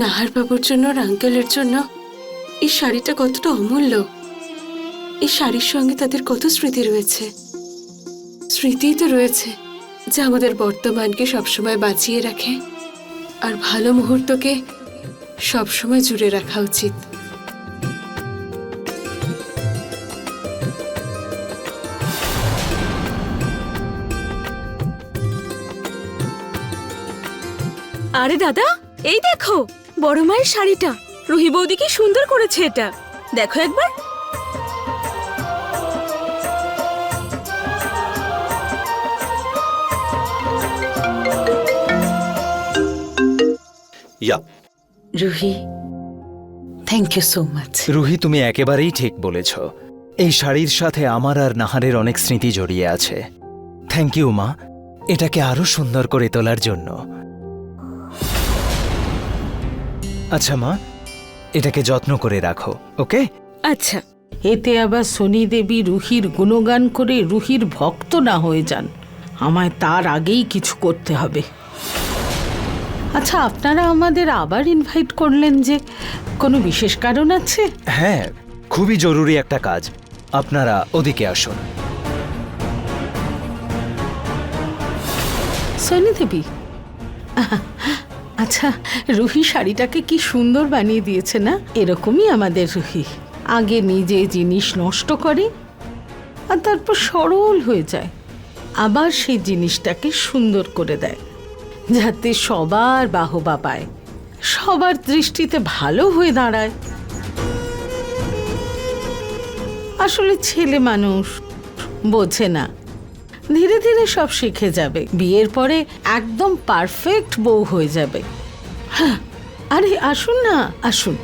নাহার বাবুর জন্য আর আঙ্কেলের জন্য এই শাড়িটা কতটা অমূল্য। এই শাড়ির সঙ্গে তাদের কত স্মৃতি রয়েছে। স্মৃতিই তো রয়েছে যা আমাদের বর্তমানকে সবসময় বাঁচিয়ে রাখে আর ভালো মুহূর্তকে সবসময় জুড়ে রাখা উচিত। আরে দাদা, এই দেখো বড় মায়ের শাড়িটা। রুহি বৌদি কি সুন্দর করেছে এটা। দেখো একবার। Yeah. Ruhi thank you so much Ruhi তুমি একেবারেই ঠিক বলেছ। এই শাড়ির সাথে আমার আর নাহারের অনেক স্মৃতি জড়িয়ে আছে। থ্যাংক ইউ মা। এটাকে আরও সুন্দর করে তোলার জন্য। আচ্ছা মা। এটাকে যত্ন করে রাখো ওকে? আচ্ছা। এতে আবার শনি দেবী রুহির গুণগান করে রুহির ভক্ত না হয়ে যান। আমায় তার আগেই কিছু করতে হবে। আচ্ছা আপনারা আমাদের আবার ইনভাইট করলেন যে কোনো বিশেষ কারণ আছে? হ্যাঁ খুবই জরুরি একটা কাজ। আপনারা ওদিকে আসুন। শনি দেবী আচ্ছা রুহি শাড়িটাকে কি সুন্দর বানিয়ে দিয়েছে না? এরকমই আমাদের রুহি। আগে নিজে জিনিস নষ্ট করে, আর তারপর সরল হয়ে যায়। আবার সেই জিনিসটাকে সুন্দর করে দেয়, যাতে সবার বাহবা পায়। সবার দৃষ্টিতে ভালো হয়ে দাঁড়ায়। আসলে ছেলে মানুষ বোঝে না ধীরে ধীরে সব শিখে যাবে। বিয়ের পরে একদম পারফেক্ট বউ হয়ে যাবে। হ্যাঁ আরে আসুন না আসুন।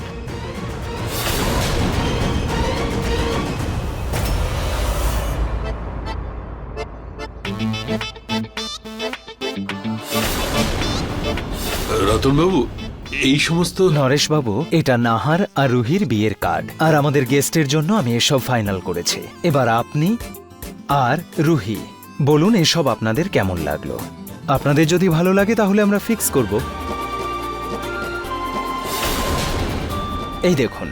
রতনবাবু এই সমস্ত নরেশবাবু এটা নাহার আর রুহির বিয়ের কার্ড। আর আমাদের গেস্টের জন্য আমি এসব ফাইনাল করেছি। এবার আপনি আর রুহি। বলুন এসব আপনাদের কেমন লাগল? আপনাদের যদি ভালো লাগে তাহলে আমরা ফিক্স করব। এই দেখুন।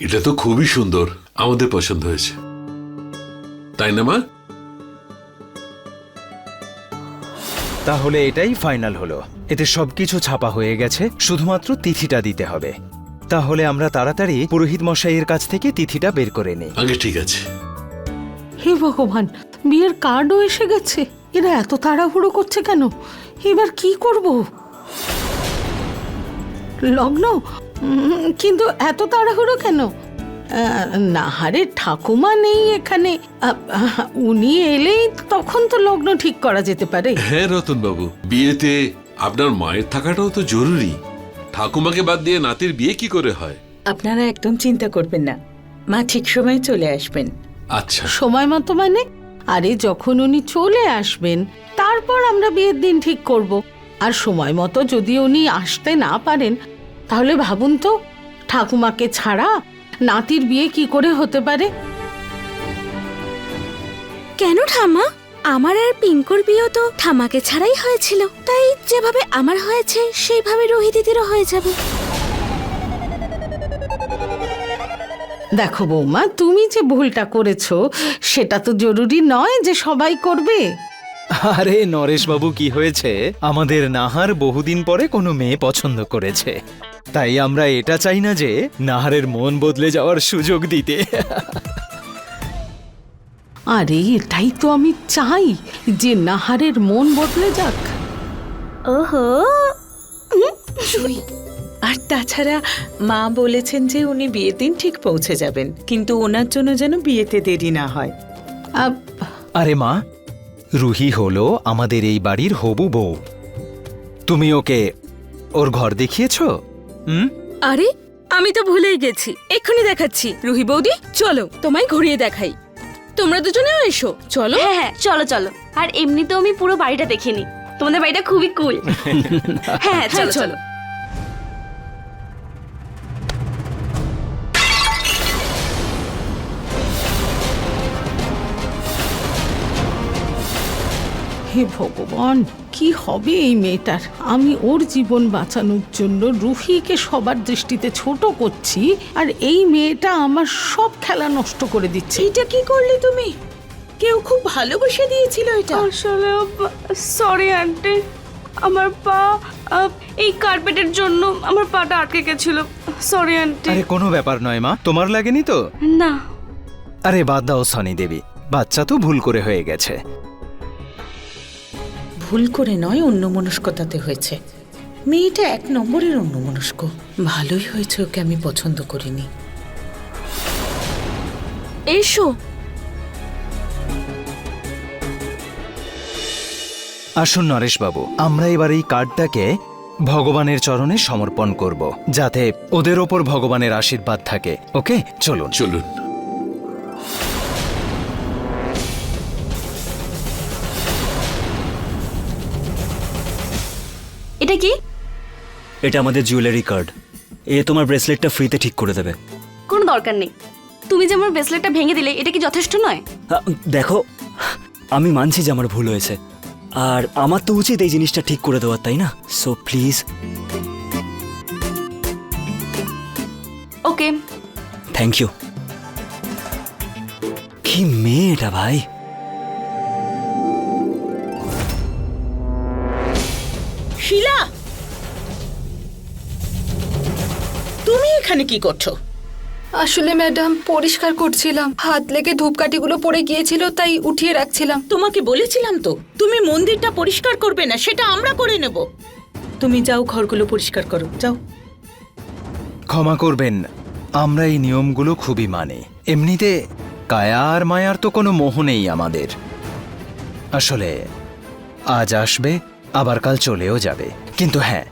এটা তো খুবই সুন্দর। আমাদের পছন্দ হয়েছে। তাই না মা? তাহলে এটাই ফাইনাল হলো। এতে সবকিছু ছাপা হয়ে গেছে। শুধুমাত্র তিথিটা দিতে হবে। তাহলে আমরা তাড়াতাড়ি পুরোহিত মশাইয়ের কাছ থেকে তিথিটা বের করে নিই। আগে ঠিক আছে। হে ভগবান বিয়ের কার্ডও এসে গেছে। এরা এত তাড়াহুড়ো করছে কেন? এবার কি করব? লগ্ন? কিন্তু এত তাড়াহুড়ো কেন? আহ, নাহারের ঠাকুমা নেই এখানে। উনি এলেই তখন তো লগ্ন ঠিক করা যেতে পারে। হ্যাঁ রতনবাবু বিয়েতে আপনার মায়ের থাকাটাও তো জরুরি। ঠাকুমাকে বাদ দিয়ে নাতির বিয়ে কি করে হয়? আপনারা একদম চিন্তা করবেন না। মা ঠিক সময়ে চলে আসবেন। আচ্ছা। সময় মতো মানে? আরে যখন উনি চলে আসবেন তারপর আমরা বিয়ের দিন ঠিক করব। আর সময় মতো যদি উনি আসতে না পারেন তাহলে ভাবুন তো ঠাকুমাকে ছাড়া নাতির বিয়ে কি করে হতে পারে? কেন ঠাম্মা? আমার আর পিঙ্কুর বিয়ে তো ঠামাকে ছাড়াই হয়েছিল। তাই যেভাবে আমার হয়েছে সেইভাবে রোহি দিদিরও হয়ে যাবে। দেখো বৌমা তুমি যে ভুলটা করেছ সেটা তো জরুরি নয় যে সবাই করবে। আরে নরেশবাবু কি হয়েছে? আমাদের নাহার বহুদিন পরে কোনো মেয়ে পছন্দ করেছে। তাই আমরা এটা চাই না যে নাহারের মন বদলে যাওয়ার সুযোগ দিতে। আরে এটাই তো আমি চাই যে নাহারের মন বদলে যাক। ওহো। আর তাছাড়া মা বলেছেন যে উনি বিয়ের দিন ঠিক পৌঁছে যাবেন কিন্তু ওনার জন্য যেন বিয়েতে দেরি না হয়। আব- আরে মা রুহি হলো আমাদের এই বাড়ির হবু বউ। তুমি ওকে ওর ঘর দেখিয়েছো? হুম? আরে আমি তো ভুলেই গেছি এক্ষুনি দেখাচ্ছি। রুহি বৌদি চলো তোমায় ঘুরিয়ে দেখাই। তোমরা দুজনেও এসো চলো। হ্যাঁ হ্যাঁ চলো চলো। আর এমনিতেও আমি পুরো বাড়িটা দেখিনি তোমাদের বাড়িটা খুবই কুল হ্যাঁ হ্যাঁ চলো। চলো। হে ভগবান কি হবে এই মেয়েটার? আমি ওর জীবন বাঁচানোর জন্য রুহিকে সবার দৃষ্টিতে ছোট করছি আর এই মেয়েটা আমার সব খেলা নষ্ট করে দিচ্ছে। এটা কি করলে তুমি? কেউ খুব ভালোবেসে দিয়েছিল এটা। আসলে সরি আন্টি আমার পা এই কার্পেটের জন্য আমার পাটা আটকে গেছিল। সরি আন্টি আরে কোনো ব্যাপার নয় মা। তোমার লাগেনি তো? না। আরে বাদ দাও সনি দেবী। বাচ্চা তো ভুল করে হয়ে গেছে। ভুল করে নয় অন্যমনস্কতাতে হয়েছে। মেয়েটা এক নম্বরের অন্যমনস্ক। ভালোই হয়েছে ওকে আমি পছন্দ করিনি। এসো। আসুন নরেশবাবু আমরা এবার এই কার্ডটাকে ভগবানের চরণে সমর্পণ করব যাতে ওদের ওপর ভগবানের আশীর্বাদ থাকে। ওকে? চলুন। চলুন। এটা কি? এটা আমাদের জুয়েলারি কার্ড এ তোমার ব্রেসলেটটা ফ্রিতে ঠিক করে দেবে। কোনো দরকার নেই। তুমি যে আমার ব্রেসলেটটা ভেঙে দিলে এটা কি যথেষ্ট নয়? দেখো আমি মানছি যে আমার ভুল হয়েছে। আর আমার তো উচিত এই জিনিসটা ঠিক করে দেওয়ার তাই না? So please okay thank you কি মেয়ে এটা ভাই? শিলা! তুমি এখানে কি করছ? আসলে ম্যাডাম পরিষ্কার করছিলাম। হাত লেগে ধূপকাঠিগুলো পড়ে গিয়েছিল তাই উঠিয়ে রাখছিলাম। তোমাকে বলেছিলাম তো তুমি মন্দিরটা পরিষ্কার করবে না সেটা আমরা করে নেব। তুমি যাও ঘরগুলো পরিষ্কার করো যাও। ক্ষমা করবেন আমরা এই নিয়মগুলো খুবই মানি। এমনিতে কায়া আর মায়ার তো কোনো মোহ নেই আমাদের। আসলে আজ আসবে আবার কাল চলেও যাবে। কিন্তু হ্যাঁ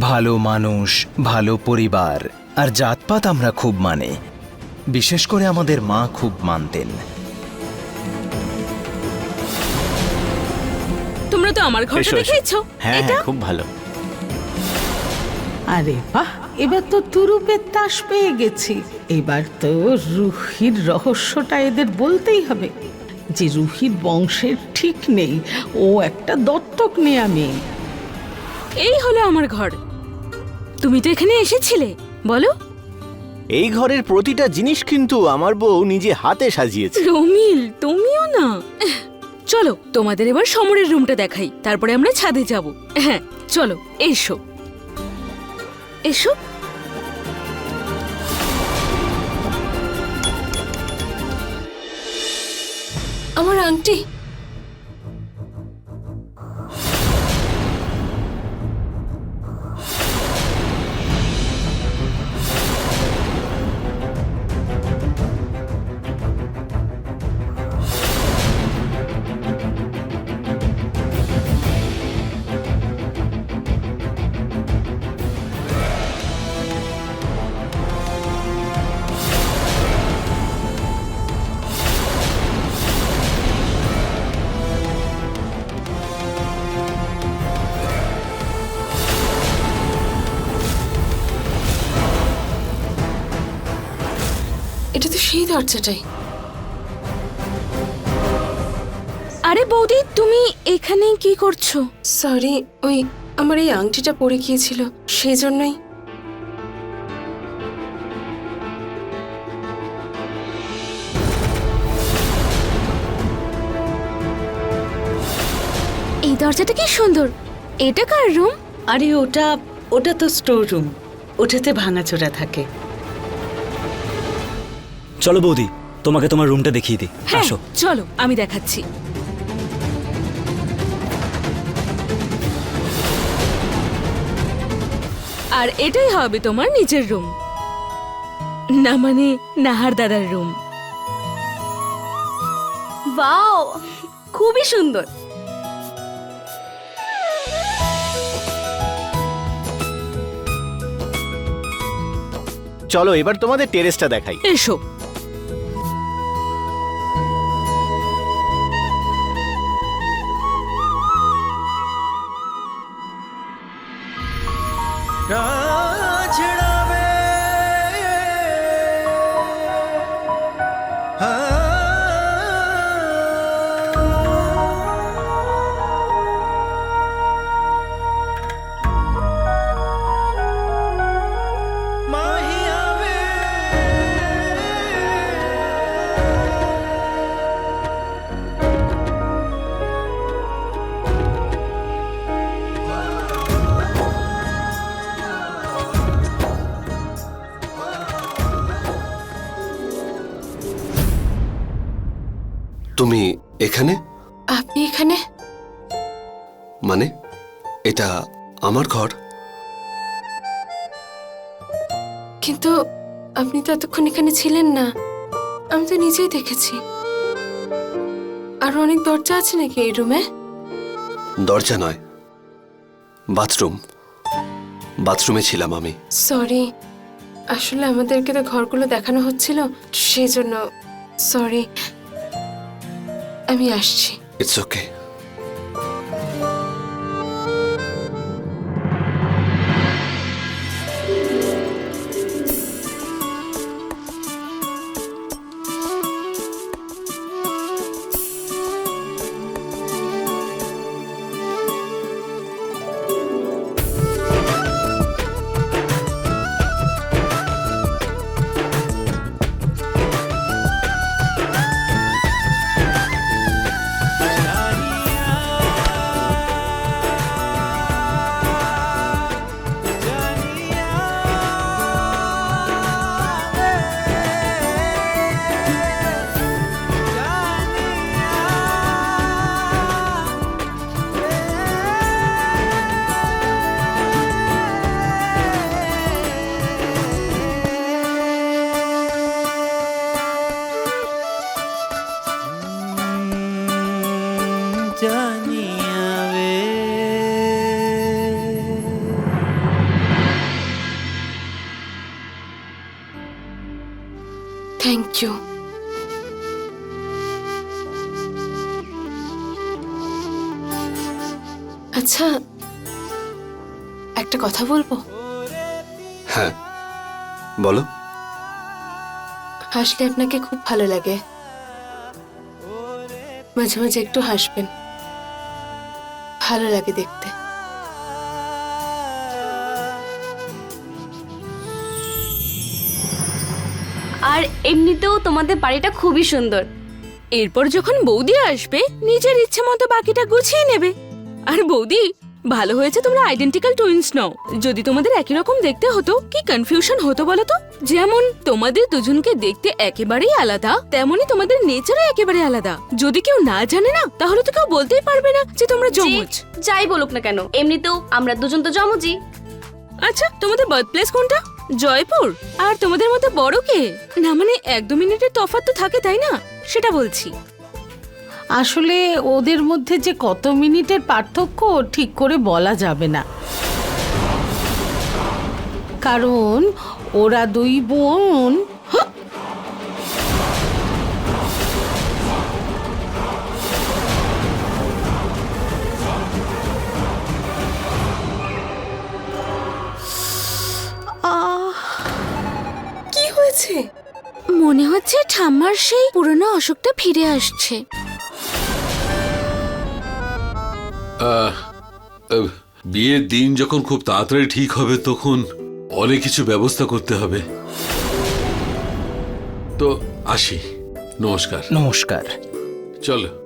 ভালো মানুষ ভালো পরিবার আর জাতপাত আমরা খুব মানে। বিশেষ করে আমাদের মা খুব মানতেন। তোমরা তো আমার ঘরটা দেখেছ হ্যাঁ হ্যাঁ খুব ভালো। আরে বাহ এবার তো তুরুপের তাস পেয়ে গেছি। এবার তো রুহির রহস্যটা এদের বলতেই হবে। যে রুহির বংশের ঠিক নেই ও একটা দত্তক নেয়া মেয়ে এই হলো আমার ঘর। তুমি তো এখানে এসেছিলে বলো। এই ঘরের প্রতিটা জিনিস কিন্তু আমার বউ নিজে হাতে সাজিয়েছে। রমিল তুমিও না। চলো তোমাদের এবার সমরের রুমটা দেখাই তারপরে আমরা ছাদে যাব। হ্যাঁ চলো এসো। এসো। আমার আংটি? সেই দরজাটাই। আরে বৌদি তুমি এখানে কি করছ? সরি ওই আমার এই আংটিটা পড়ে গিয়েছিল সেই জন্যই। এই দরজাটা কি সুন্দর। এটা কার রুম? আরে ওটা ওটা তো স্টোর রুম। ওটাতে ভাঙাচোরা থাকে। চলো বৌদি তোমাকে তোমার রুমটা দেখিয়ে দিই। হ্যাঁ আসো। চলো আমি দেখাচ্ছি। আর এটাই হবে তোমার নিজের রুম। না মানে নাহার দাদার রুম। ওয়াও খুবই সুন্দর। চলো এবার তোমাদের টেরেসটা দেখাই। এসো। এখানে? আপনি এখানে? মানে এটা আমার ঘর? কিন্তু আপনি তো এতক্ষণ এখানে ছিলেন না। আমি তো নিজেই দেখেছি। আর অনেক দরজা আছে নাকি এই রুমে? দরজা নয়। বাথরুম। বাথরুমে ছিলাম আমি। সরি আসলে আমাদেরকে তো ঘরগুলো দেখানো হচ্ছিল সেই জন্য সরি। আমি আসছি ইটস ওকে একটা কথা বলব? হ্যাঁ বলো। হাসলে আপনাকে খুব ভালো লাগে। মাঝে মাঝে একটু হাসবেন। ভালো লাগে দেখতে। আর এমনিতেও তোমাদের বাড়িটা খুবই সুন্দর। এরপর যখন বৌদি আসবে নিজের ইচ্ছে মতো বাকিটা গুছিয়ে নেবে। আর বৌদি ভালো হয়েছে তোমরা আইডেন্টিক্যাল টুইন্স নও। যদি তোমাদের একই রকম দেখতে হতো কি কনফিউশন হতো বলো তো? যেমন তোমাদের দুজনকে দেখতে একেবারেই আলাদা তেমনি তোমাদের নেচারও একেবারে আলাদা। যদি কেউ না জানে না তাহলে তো কেউ বলতেই পারবে না যে তোমরা জমজ যাই বলুক না কেন এমনিতেও আমরা দুজন তো জমজি আচ্ছা তোমাদের বার্থ প্লেস কোনটা? জয়পুর। আর তোমাদের মধ্যে বড় কে? না মানে এক দু মিনিটের তফাৎ তো থাকে তাই না? সেটা বলছি। আসলে ওদের মধ্যে যে কত মিনিটের পার্থক্য, ঠিক করে বলা যাবে না। কারণ ওরা দুই বোন। কি হয়েছে? মনে হচ্ছে ঠাম্মার সেই পুরনো অসুখটা ফিরে আসছে। বিয়ের দিন যখন খুব তাড়াতাড়ি ঠিক হবে তখন অনেক কিছু ব্যবস্থা করতে হবে। তো আসি। নমস্কার। নমস্কার। চলো।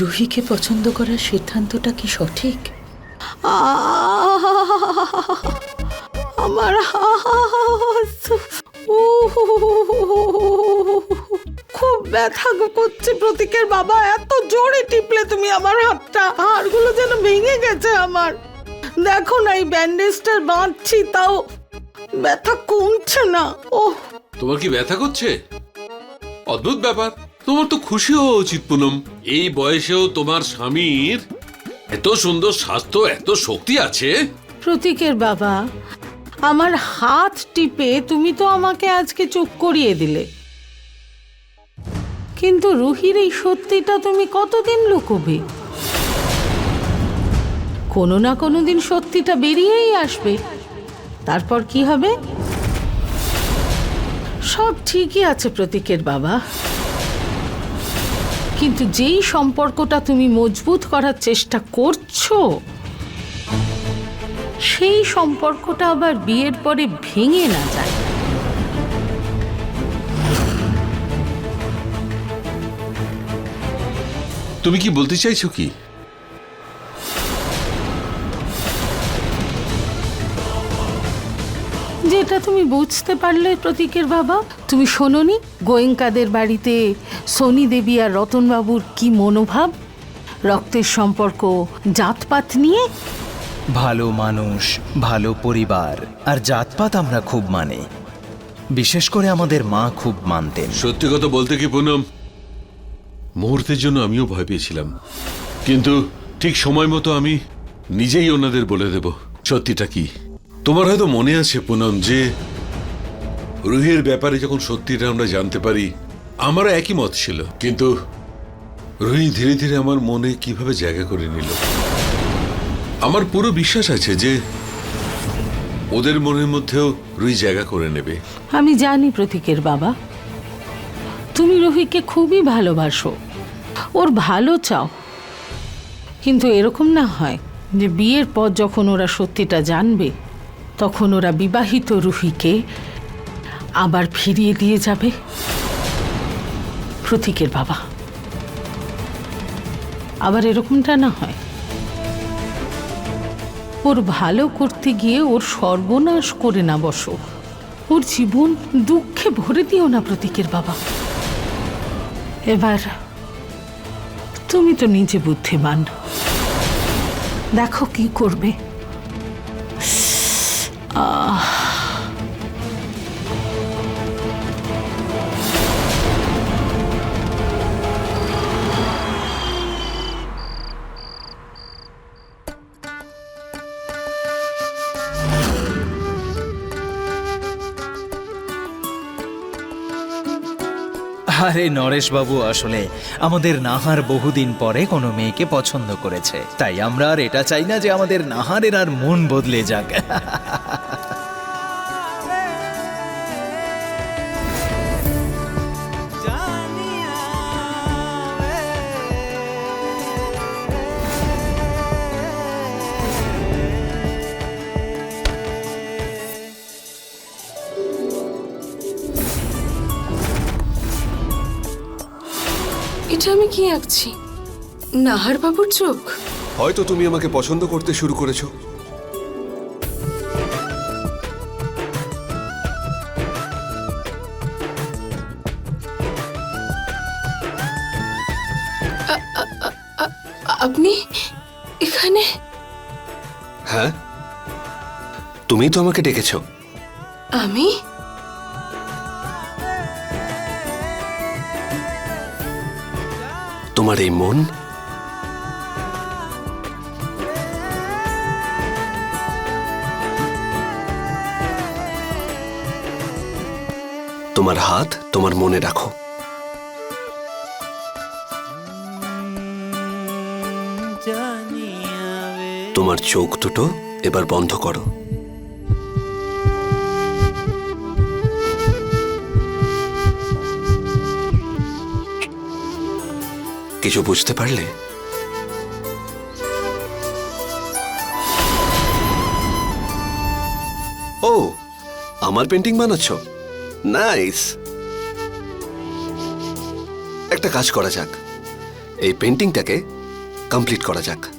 রুহিকে পছন্দ করার সিদ্ধান্তটা কি সঠিক? আহ! আমার হাত! খুব ব্যথা করছে প্রতীকের বাবা এত জোরে টিপলে তুমি আমার হাতটা হাড়গুলো যেন ভেঙে গেছে আমার। দেখো না এই ব্যান্ডেজটার বাঁধছি তাও ব্যথা কমছে না। ওহ। তোমার কি ব্যথা করছে? অদ্ভুত ব্যাপার। তোমার তো খুশি হওয়া উচিত পুনম। এই বয়সেও তোমার স্বামীর এত সুন্দর স্বাস্থ্য এত শক্তি আছে। প্রতীকের বাবা আমার হাত টিপে তুমি তো আমাকে আজকে চুপ করিয়ে দিলে। কিন্তু রুহির এই সত্যিটা তুমি কতদিন লুকোবে? কোনো না কোনো দিন সত্যিটা বেরিয়েই আসবে। তারপর কি হবে? সব ঠিকই আছে প্রতীকের বাবা। কিন্তু যেই সম্পর্কটা তুমি মজবুত করার চেষ্টা করছ সেই সম্পর্কটা আবার বিয়ের পরে ভেঙে না যায়। তুমি কি বলতে চাইছো কি? যেটা তুমি বুঝতে পারলে প্রতীকের বাবা তুমি শোননি গোয়েঙ্কাদের বাড়িতে সোনি দেবী আর রতনবাবুর কি মনোভাব? রক্তের সম্পর্ক জাতপাত নিয়ে? ভালো মানুষ, ভালো পরিবার আর জাতপাত আমরা খুব মানে। বিশেষ করে আমাদের মা খুব মানতেন। সত্যি কথা বলতে কি পুনম? মুহূর্তের জন্য আমিও ভয় পেয়েছিলাম। কিন্তু ঠিক সময় মতো আমি নিজেই ওনাদের বলে দেব, সত্যিটা কি? তোমার হয়তো মনে আছে পুনম যে রুহির ব্যাপারে যখন সত্যিটা আমরা জানতে পারি, আমারও একই মত ছিল। কিন্তু রুহি ধীরে ধীরে আমার মনে কীভাবে জায়গা করে নিল? আমার পুরো বিশ্বাস আছে যে ওদের মনের মধ্যেও রুই জায়গা করে নেবে। আমি জানি প্রতীকের বাবা। তুমি রোহিকে খুবই ভালোবাসো। ওর ভালো চাও। কিন্তু এরকম না হয় যে বিয়ের পর যখন ওরা সত্যিটা জানবে, তখন ওরা বিবাহিত রুহিকে আবার ফিরিয়ে দিয়ে যাবে। প্রতীকের বাবা। আবার এরকমটা না হয়। ওর ভালো করতে গিয়ে ওর সর্বনাশ করে না বসো। ওর জীবন দুঃখে ভরে দিও না প্রতীকের বাবা। এবার তুমি তো নিজে বুদ্ধিমান। দেখো কি করবে। আহ আরে নরেশবাবু, আসলে আমাদের নাহার বহুদিন পরে কোনো মেয়েকে পছন্দ করেছে। তাই আমরা আর এটা চাই না যে আমাদের নাহারের আর মন বদলে যাক। এটা আমি কি আঁকছি? নাহার বাবুর চোখ। হয়তো তুমি আমাকে পছন্দ করতে শুরু করেছ। আপনি এখানে? হ্যাঁ? তুমি তো আমাকে ডেকেছো। আমি? তোমার এই মন? তোমার হাত তোমার মনে রাখো। তোমার চোখ দুটো এবার বন্ধ করো। কিছু বুঝতে পারলে? ও, আমার পেন্টিং বানাচ্ছ? নাইস। একটা কাজ করা যাক। এই পেন্টিংটাকে কমপ্লিট করা যাক।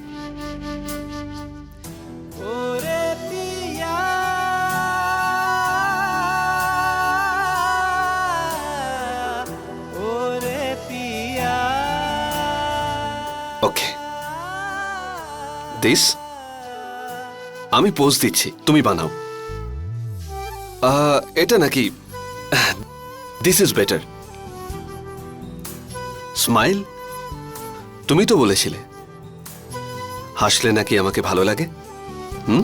দিস আমি পোজ দিচ্ছি, তুমি বানাও। এটা নাকি দিস ইজ বেটার স্মাইল তুমি তো বলেছিলে। হাসলে নাকি আমাকে ভালো লাগে? হুম?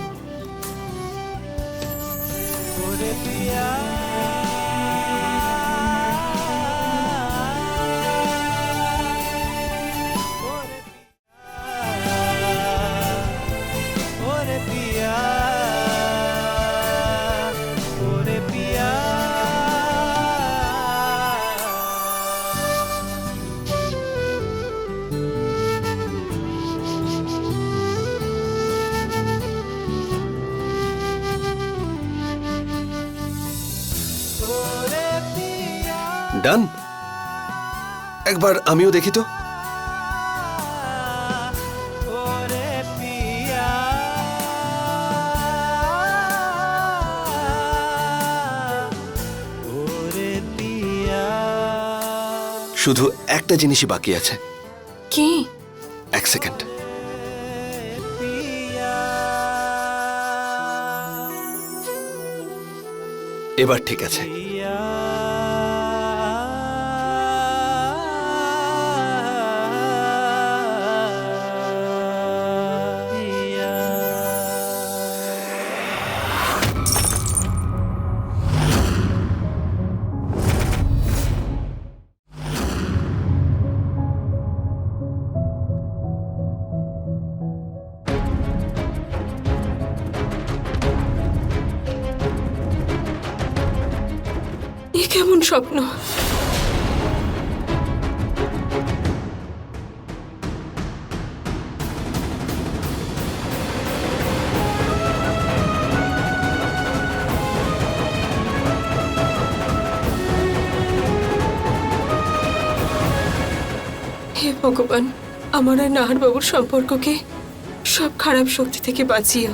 একবার আমিও দেখি তো। শুধু একটা জিনিসই বাকি আছে। কি? এক সেকেন্ড। এবার ঠিক আছে। এ কেমন স্বপ্ন? হে ভগবান, আমার আর নাহার বাবুর সম্পর্ককে সব খারাপ শক্তি থেকে বাঁচিও।